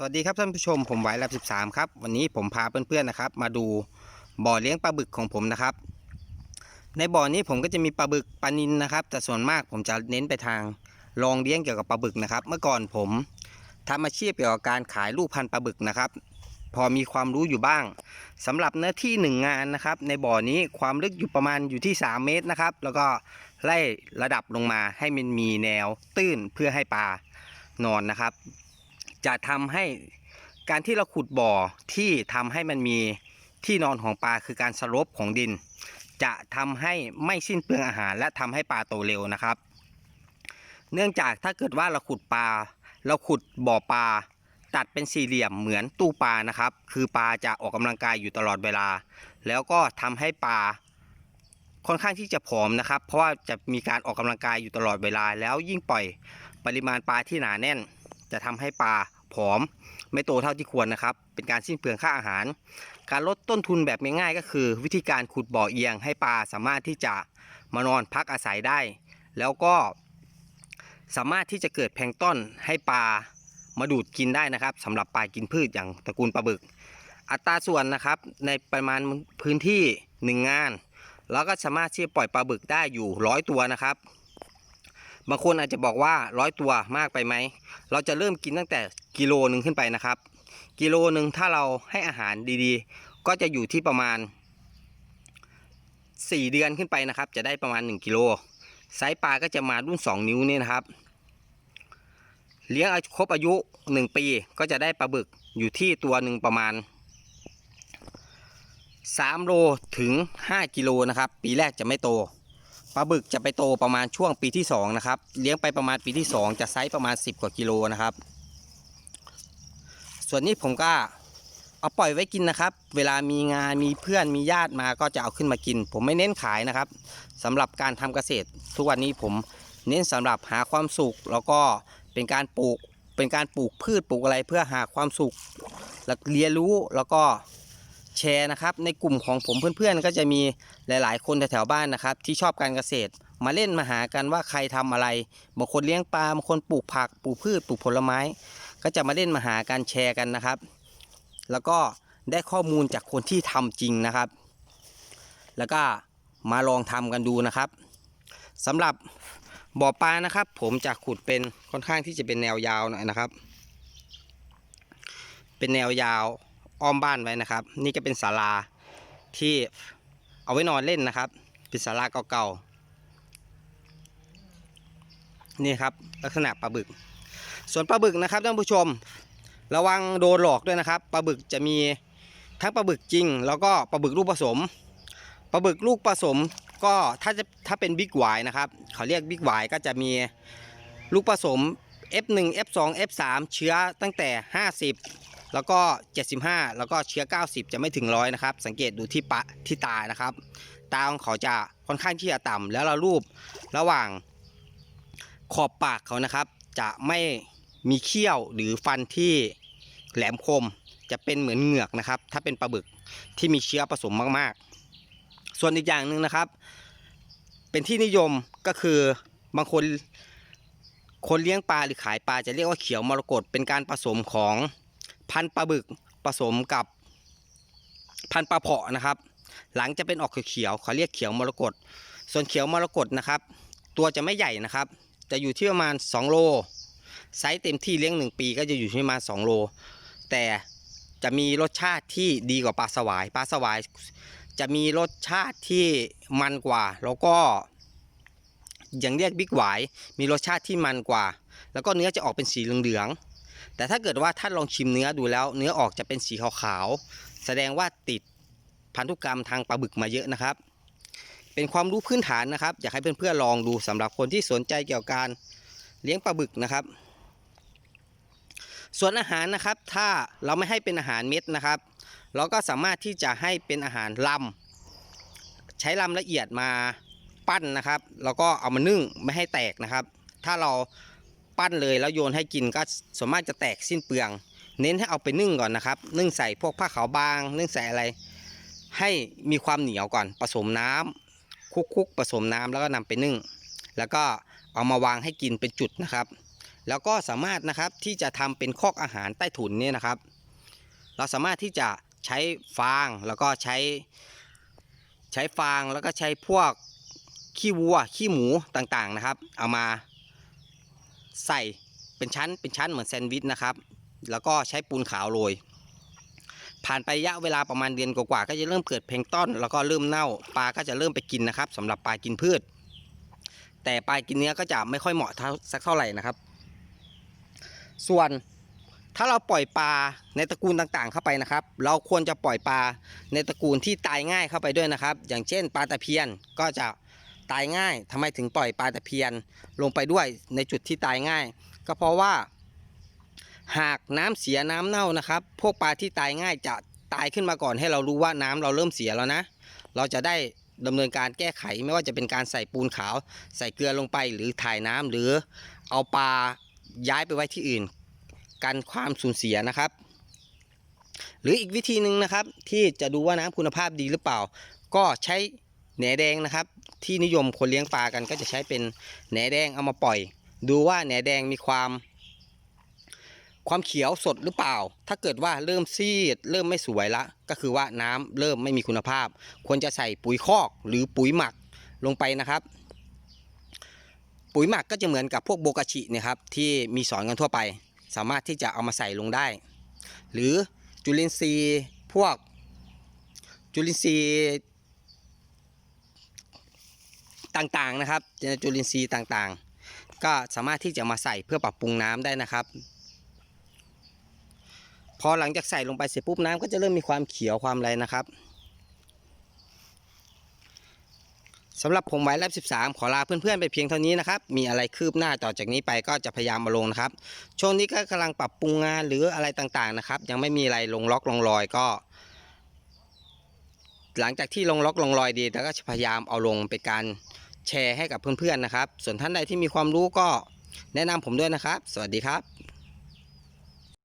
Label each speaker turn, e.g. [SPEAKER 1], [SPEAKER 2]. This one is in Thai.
[SPEAKER 1] สวัสดีครับท่านผู้ชมผมไหวรับ13 ครับ วันนี้ผมพาเพื่อนๆนะครับ มาดูบ่อเลี้ยงปลาบึกของผมนะครับ ในบ่อนี้ผมก็จะมีปลาบึกปลานินนะครับ แต่ส่วนมากผมจะเน้นไปทางลองเลี้ยงเกี่ยวกับปลาบึกนะครับ เมื่อก่อนผมทำอาชีพเกี่ยวกับการขายลูกพันธุ์ปลาบึกนะครับ พอมีความรู้อยู่บ้างสำหรับเนื้อที่หนึ่งงานนะครับ ในบ่อนี้ความลึกอยู่ประมาณอยู่ที่ 3 เมตรนะครับ แล้วก็ไล่ระดับลงมาให้มันมีแนวตื้นเพื่อให้ปลานอนนะครับ จะทำให้การที่เราขุดบ่อที่ทำให้มันมีที่นอนของปลาคือการสลบของดิน จะทำให้ไม่สิ้นเปลืองอาหาร และทำให้ปลาโตเร็วนะครับ เนื่องจากถ้าเกิดว่าเราขุดปลาเราขุดบ่อปลาตัดเป็นสี่เหลี่ยมเหมือนตู้ปลานะครับ คือปลาจะออกกำลังกายอยู่ตลอดเวลา แล้วก็ทำให้ปลาค่อนข้างที่จะผอมนะครับ เพราะว่าจะมีการออกกำลังกายอยู่ตลอดเวลา แล้วยิ่งปล่อยปริมาณปลาที่หนาแน่น จะทำให้ปลาผอมไม่โตเท่าที่ควรนะครับ เป็นการสิ้นเปลืองค่าอาหาร การลดต้นทุนแบบง่ายๆก็คือ วิธีการขุดบ่อเอียงให้ปลาสามารถที่จะมานอนพักอาศัยได้ แล้วก็สามารถที่จะเกิดแพลงต้นให้ปลามาดูดกินได้นะครับสำหรับปลากินพืชอย่างตระกูลปลาบึก อัตราส่วนนะครับในประมาณพื้นที่หนึ่งงาน แล้วก็สามารถที่จะปล่อยปลาบึกได้อยู่ร้อยตัวนะครับ บางคนอาจจะบอกว่าร้อยตัวมากไปไหม เราจะเริ่มกินตั้งแต่กิโลหนึ่งขึ้นไปนะครับ กิโลหนึ่งถ้าเราให้อาหารดีๆ ก็จะอยู่ที่ประมาณ 4 เดือนขึ้นไปนะครับ จะได้ประมาณ 1 กิโล ไซส์ปลาก็จะมารุ่น 2 นิ้วนี่นะครับ เลี้ยงครบอายุ 1 ปีก็จะได้ปลาบึกอยู่ที่ตัวหนึ่งประมาณ3โลถึง 5 กิโลนะครับ ปีแรกจะไม่โตาบึกจะไปโตประมาณช่วงปีที่2นะครับเลี้ยงไปประมาณปีที่ 2 จะไซส์ประมาณ 10 กว่ากิโลนะครับ ส่วนนี้ผมก็เอาปล่อยไว้กินนะครับ เวลามีงานมีเพื่อนมีญาติมาก็จะเอาขึ้นมากิน ผมไม่เน้นขายนะครับสำหรับการทำเกษตร ทุกวันนี้ผมเน้นสำหรับหาความสุข แล้วก็เป็นการปลูกเป็นการปลูกพืชปลูกอะไรเพื่อหาความสุขและเรียนรู้แล้วก็ แชร์นะครับ ในกลุ่มของผมเพื่อนๆ ก็จะมีหลาย ๆ คนแถวๆบ้านนะครับ ที่ชอบการเกษตร มาเล่นมาหากันว่าใครทำอะไรบางคนเลี้ยงปลาบางคนปลูกผักปลูกพืชปลูกผลไม้ ก็จะมาเล่นมาหากันแชร์กันนะครับ แล้วก็ได้ข้อมูลจากคนที่ทำจริงนะครับ แล้วก็มาลองทำกันดูนะครับสำหรับบ่อปลานะครับ ผมจะขุดเป็นค่อนข้างที่จะเป็นแนวยาวหน่อยนะครับ เป็นแนวยาว อ้อมบ้านไว้นะครับ นี่ก็เป็นศาลาที่เอาไว้นอนเล่นนะครับ เป็นศาลาเก่าๆนี่ครับลักษณะปลาบึก ส่วนปลาบึกนะครับท่านผู้ชม ระวังโดนหลอกด้วยนะครับปลาบึกจะมีทั้งปลาบึกจริง แล้วก็ปลาบึกลูกผสมปลาบึกลูกผสมก็ถ้าจะถ้าเป็นบิ๊กไวนะครับเขาเรียกบิ๊กไวก็จะมีลูกผสม F1 F2 F3 เชื้อตั้งแต่ 50 แล้วก็ 75 แล้วก็เชื้อ 90 จะไม่ถึงร้อยนะครับ สังเกตดูที่ปะที่ตานะครับ ตาของเขาจะค่อนข้างที่จะต่ำแล้วเรารูประหว่างขอบปากเขานะครับ จะไม่มีเขี้ยวหรือฟันที่แหลมคม จะเป็นเหมือนเหงือกนะครับ ถ้าเป็นปลาบึกที่มีเชื้อผสมมากๆ ส่วนอีกอย่างหนึ่งนะครับ เป็นที่นิยมก็คือบางคนคนเลี้ยงปลาหรือขายปลาจะเรียกว่าเขียวมรกตเป็นการผสมของ พันปลาบึกผสมกับพันปลาเพาะนะครับ หลังจะเป็นออกเขียวเขาเรียกเขียวมรกตส่วนเขียวมรกตนะครับ ตัวจะไม่ใหญ่นะครับ จะอยู่ที่ประมาณ 2 โลไซส์เต็มที่เลี้ยง 1 ปีก็จะอยู่ที่ประมาณ 2 โล แต่จะมีรสชาติที่ดีกว่าปลาสวายปลาสวายจะมีรสชาติที่มันกว่า แล้วก็อย่างเรียกบิ๊กหวายมีรสชาติที่มันกว่า แล้วก็เนื้อจะออกเป็นสีเหลืองๆ แต่ถ้าเกิดว่าท่านลองชิมเนื้อดูแล้ว เนื้อออกจะเป็นสีขาวๆแสดงว่าติดพันธุกรรมทางปลาบึกมาเยอะนะครับ เป็นความรู้พื้นฐานนะครับ อยากให้เพื่อนๆลองดูสำหรับคนที่สนใจเกี่ยวกับการเลี้ยงปลาบึกนะครับ ส่วนอาหารนะครับถ้าเราไม่ให้เป็นอาหารเม็ดนะครับ เราก็สามารถที่จะให้เป็นอาหารลำใช้ลำละเอียดมาปั้นนะครับ แล้วก็เอามานึ่งไม่ให้แตกนะครับ ถ้าเรา ปั้นเลยแล้วโยนให้กินก็ส่วนมากจะแตกสิ้นเปลือง เน้นให้เอาไปนึ่งก่อนนะครับ นึ่งใส่พวกผ้าขาวบาง นึ่งใส่อะไร ให้มีความเหนียวก่อน ผสมน้ำคุกๆผสมน้ำแล้วก็นำไปนึ่ง แล้วก็เอามาวางให้กินเป็นจุดนะครับ แล้วก็สามารถนะครับที่จะทำเป็นคอกอาหารใต้ถุนเนี่ยนะครับ เราสามารถที่จะใช้ฟางแล้วก็ใช้ ใช้ฟางแล้วก็ใช้พวกขี้วัวขี้หมูต่างๆนะครับ เอามา ใส่เป็นชั้นเป็นชั้นเหมือนแซนด์วิชนะครับ แล้วก็ใช้ปูนขาวโรย ผ่านไประยะเวลาประมาณเดือนกว่าๆก็จะเริ่มเกิดเพลงต้น แล้วก็เริ่มเน่าปลาก็จะเริ่มไปกินนะครับสำหรับปลากินพืช แต่ปลากินเนื้อก็จะไม่ค่อยเหมาะเท่าสักเท่าไหร่นะครับ ส่วนถ้าเราปล่อยปลาในตระกูลต่างๆเข้าไปนะครับ เราควรจะปล่อยปลาในตระกูลที่ตายง่ายเข้าไปด้วยนะครับ อย่างเช่น ปลาตะเพียนก็จะ ตายง่ายทำไมถึงปล่อยปลาตะเพียนลงไปด้วยในจุดที่ตายง่าย ก็เพราะว่า หากน้ำเสียน้ำเน่านะครับ พวกปลาที่ตายง่ายจะตายขึ้นมาก่อนให้เรารู้ว่าน้ำเราเริ่มเสียแล้วนะ เราจะได้ดำเนินการแก้ไขไม่ว่าจะเป็นการใส่ปูนขาว ใส่เกลือลงไปหรือถ่ายน้ำหรือเอาปลาย้ายไปไว้ที่อื่น กันความสูญเสียนะครับ หรืออีกวิธีหนึ่งนะครับที่จะดูว่าน้ำคุณภาพดีหรือเปล่า ก็ใช้ แหนแดงนะครับ ที่นิยมคนเลี้ยงปลากันก็จะใช้เป็นแหนแดงเอามาปล่อย ดูว่าแหนแดงมีความ ความเขียวสดหรือเปล่า ถ้าเกิดว่าเริ่มซีด เริ่มไม่สวยละ ก็คือว่าน้ำเริ่มไม่มีคุณภาพ ควรจะใส่ปุ๋ยคอกหรือปุ๋ยหมักลงไปนะครับ ปุ๋ยหมักก็จะเหมือนกับพวกโบกาชินะครับที่มีสอนกันทั่วไป สามารถที่จะเอามาใส่ลงได้ หรือจุลินทรีย์พวกจุลินทรีย์ ต่างๆนะครับจุลินทรีย์ต่างๆ ก็สามารถที่จะมาใส่เพื่อปรับปรุงน้ำได้นะครับ พอหลังจากใส่ลงไปเสร็จปุ๊บน้ำก็จะเริ่มมีความเขียวความอะไรนะครับสำหรับผมไว้แลบ13 ขอลาเพื่อนๆไปเพียงเท่านี้นะครับ มีอะไรคืบหน้าต่อจากนี้ไปก็จะพยายามมาลงนะครับ ช่วงนี้ก็กำลังปรับปรุงงานหรืออะไรต่างๆนะครับ ยังไม่มีอะไรลงล็อกลงรอยก็ หลังจากที่ลงล็อกลงรอยดีแล้วก็จะพยายามเอาลงเป็นการ แชร์ให้กับเพื่อนๆนะครับ ส่วนท่านใดที่มีความรู้ก็แนะนำผมด้วยนะครับ สวัสดีครับ